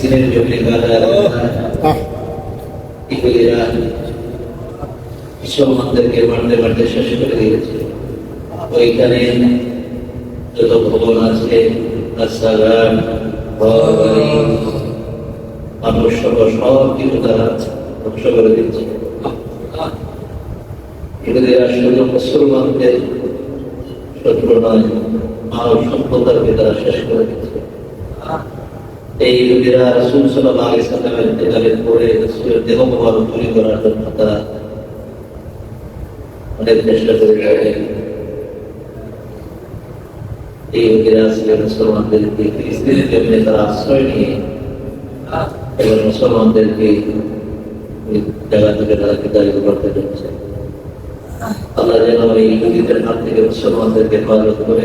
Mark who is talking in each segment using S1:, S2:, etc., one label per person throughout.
S1: ফিলিস্তিনের জমি গাজা ইহুদিরা মুসলমানদেরকে মারতে মারতে শেষ করে দিয়েছে। ওইখানে যত ভবন আছে রাস্তাঘাট ঘর বাড়ি মানুষ সহ সব কিছু তারা ধ্বংস করে দিচ্ছে শুধু মুসলমানদের শত্রু নয় মানব সভ্যতাকে তারা শেষ করে দিচ্ছে এই ইহুদিরা রাসূল ইন্তেকালের পরে রাসূলের দেহ মোবারক চুরি করার জন্য তারা অনেক চেষ্টা করে থাকে। এই ইহুদিরা আসলে মুসলমানদেরকে আল্লাহ এই ইহুদিদের হাত থেকে মুসলমানদেরকে হেফাজত করে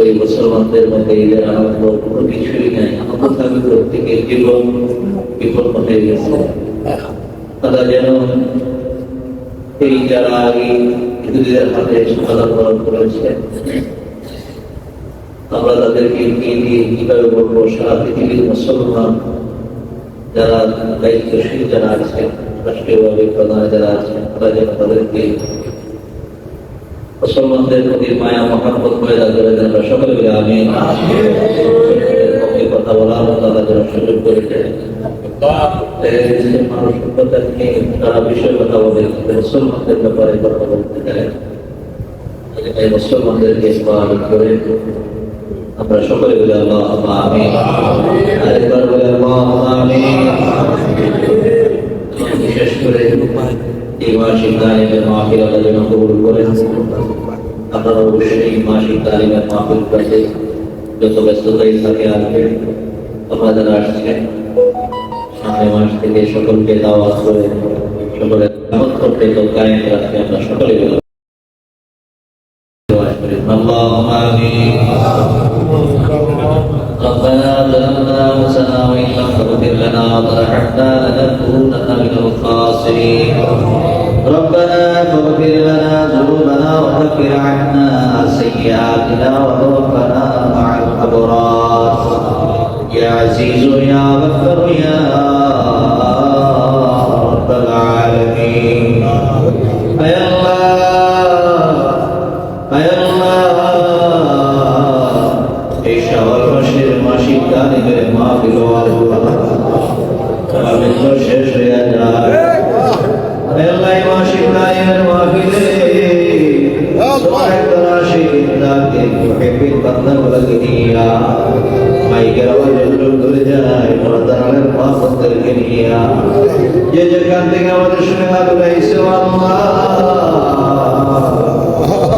S1: ওই মুসলমানদের মধ্যে ঈদের আনন্দ কোনো কিছুই নাই। থাকবে প্রত্যেকের জীবন বিপন্ন হয়ে গেছে। তারা যেন এই যারা আগে হিন্দুদের হাতে সমাধান করেছে, আমরা তাদেরকে নিয়ে দিয়ে কীভাবে বলব, সারা পৃথিবীর মুসলমান যারা দায়িত্বশীল, যারা আছেন রাষ্ট্রীয়ভাবে প্রধান যারা আছেন তারা যেন তাদেরকে মুসলমানদের প্রতি মায়া, মহাব্বত করে দেন আমরা সকলে মিলে আমি কথা বলার আল্লাহ যেন সুযোগ করে দেন। মানুষ মুসলমানদের কথা বলতে চায় মুসলমানদেরকে আমরা সকলে বলে আল্লাহ আমি এই মাসিক তালিমের মাহফিল আল্লাহ যেন কবুল করে আপনারা অবশ্যই এই মাসিক তালিমের মাহফিল কাছে যত ব্যস্ততাই থাকে আসবে আপনারা যারা আসছেন সামনে মাস থেকে সকলকে দাওয়াত করে সকলে দাওয়াত করতে তো কায়েম রাখতে আমরা সকলে বলে اللهم آمين ربنا ظلمنا انفسنا وان لم تغفر لنا وترحمنا لنكونن من الخاسرين ربنا فاغفر لنا ذنوبنا وكفر عنا سيئاتنا وتوفنا مع الأبرار. يا عزيز يا غفر يا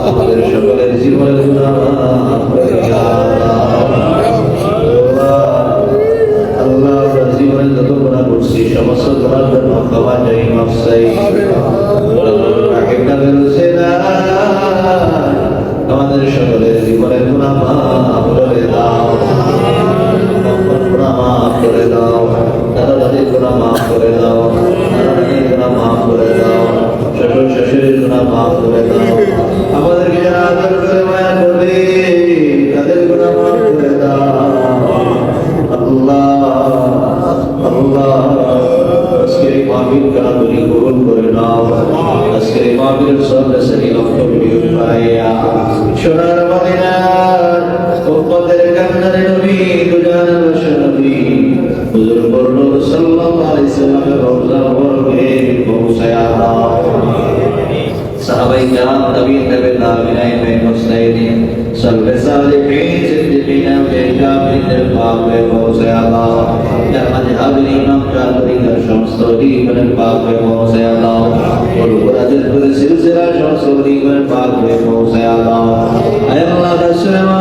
S1: আমাদের সকলের জীবনের। আল্লাহ, করে দাও বাবার মাফ করে দাও দাদা দাদির মাফ করে দাও দাও আল্লাহ আল্লাহ আজকের মাহফিল করে নাও আজকের এই মাহফিলের সব সহি লক্ষ ভিডিও পাইয়া সোনার মদিনার উম্মতের কান্দারে নবী দুজানের পাপে পৌঁছে আল্লাহ। আমাদের ইমাম চাকরিকার সমস্ত জীবনের পাপে পৌঁছে আল্লাহ। পৌঁছে আল্লাহ।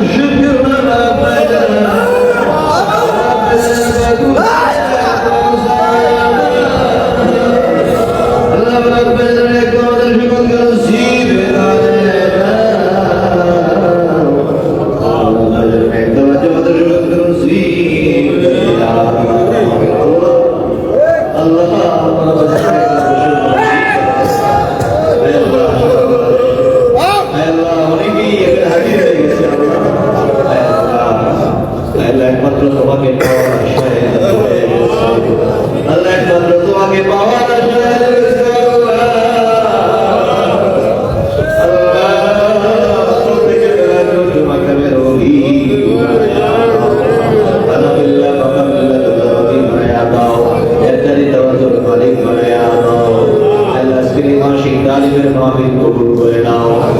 S1: hoje আমাদের কবুল করে নাও।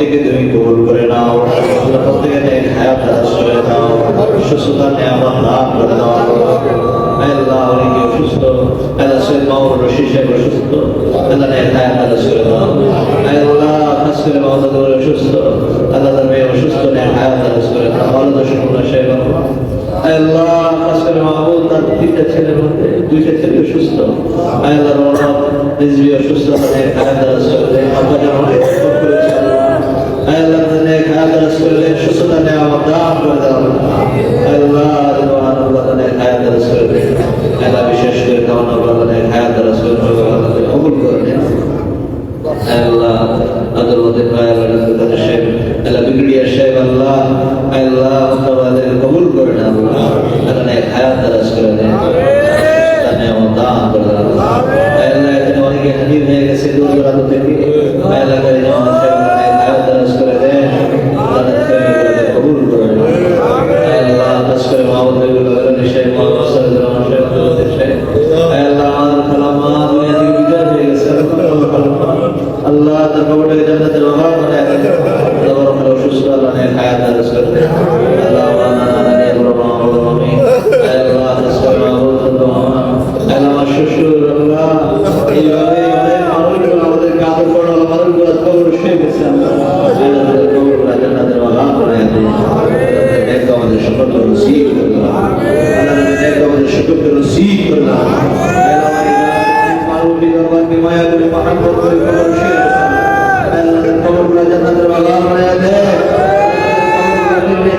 S1: প্রত্যেকে তুমি কবুল করে নাও আল্লাহ প্রত্যেকে নেক হায়াত দারাজ করে দাও সুস্থতা, নিয়ামত দান করে দাও আল্লাহ অনেকে অসুস্থ? আল্লাহ, সৈয়দ মামুর রশিদ সাহেব অসুস্থ? আল্লাহ নেক হায়াত দারাজ করে দাও আল্লাহ, খাস করে মাওলানা আল্লাহ, তার মেয়ে অসুস্থ নেক হায়াত দারাজ করে দাও মাওলানা শকুল্লাহ সাহেব আল্লাহ, খাস করে তার তিনটা ছেলের মধ্যে দুইটা ছেলে অসুস্থ। আল্লাহ রওনা রিজভি অসুস্থ নেক হায়াত দারাজ করে দেয় আব্বা জামাল আল্লাহ তাদের খায়াত রাসূলের সুস্থতা নেয়ামত দান করে দাও আল্লাহ আল্লাহ তাদের খায়াত রাসূলের আল্লাহ বিশেষ করে কামনা করে তাদের খায়াত রাসূল করে কবুল করে না আল্লাহ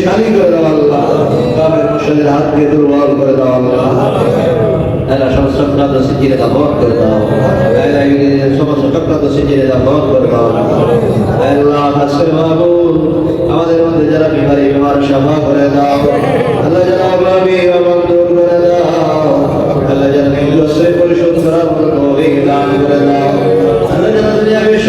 S1: শক্তিশালী করে দাও আল্লাহ। কামের মুসলমানদের হাত থেকে দুর্বল করে দাও আল্লাহ। সিজিরে করে দাও। সমস্ত সিজিরে করে দাও। আল্লাহ আমাদের মধ্যে যারা বিমারি বিমার সভা করে দাও। আল্লাহ যারা দূর করে দাও। আল্লাহ যারা নির্দোষে পরিশোধ করার মতো দান করে দাও। আল্লাহ যারা দুনিয়া বিশ্ব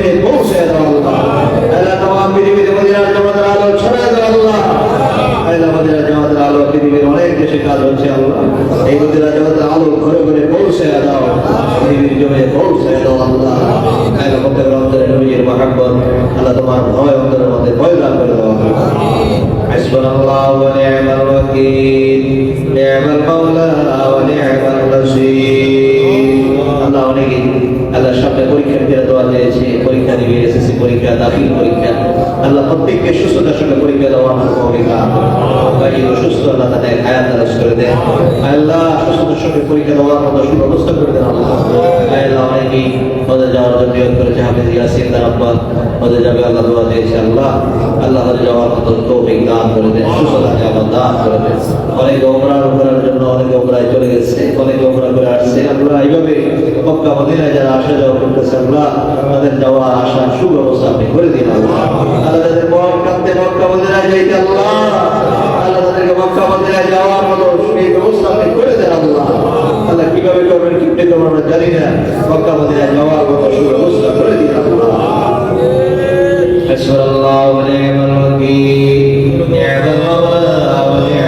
S1: অনেকেই আল্লাহ সামনে পরীক্ষার্থীরা দোয়া দিয়েছে পরীক্ষা দিবে এসএসসি পরীক্ষা দাখিল পরীক্ষা। আল্লাহ প্রত্যেককে সুস্থতার সঙ্গে পরীক্ষা দেওয়া আমার ভূমিকা আল্লাহ তাদের হায়াত দারাজ করে দেন। আল্লাহ সুস্থতার সঙ্গে পরীক্ষা দেওয়ার মতো সুব্যবস্থা করে দেন আল্লাহ। আল্লাহ ওদের যাওয়ার জন্য নিয়োগ করেছে হাফিজ ইয়াসিন তার আব্বা ওদের যাবে, আল্লাহ দোয়া দিয়েছে আল্লাহ আল্লাহ ওদের যাওয়ার মতো তৌফিক দান করে দেন সুস্থতা আল্লাহ দান করে দেন। অনেকে ওমরার জন্য অনেকে ওমরায় চলে গেছে, অনেকে ওমরা করে আসছে। আল্লাহ এইভাবে মক্কা মদিনায় যারা আসা যাওয়া করতেছে আল্লাহ তাদের যাওয়া আসা সুব্যবস্থা আপনি করে দিন আল্লাহ আল্লাহ তাদের মন কাঁদতে মক্কা মদিনায় যাইতে আল্লাহ আল্লাহ তাদেরকে মক্কা মদিনায় যাওয়ার মতো সেই ব্যবস্থা আপনি করে দেন আল্লাহ আল্লাহ কিভাবে করবেন কিভাবে করবেন আমরা জানি না মক্কা মদিনায় যাওয়ার মতো সুব্যবস্থা করে দিন আল্লাহ حسبنا الله ونعم الوكيل نعم المولى ونعم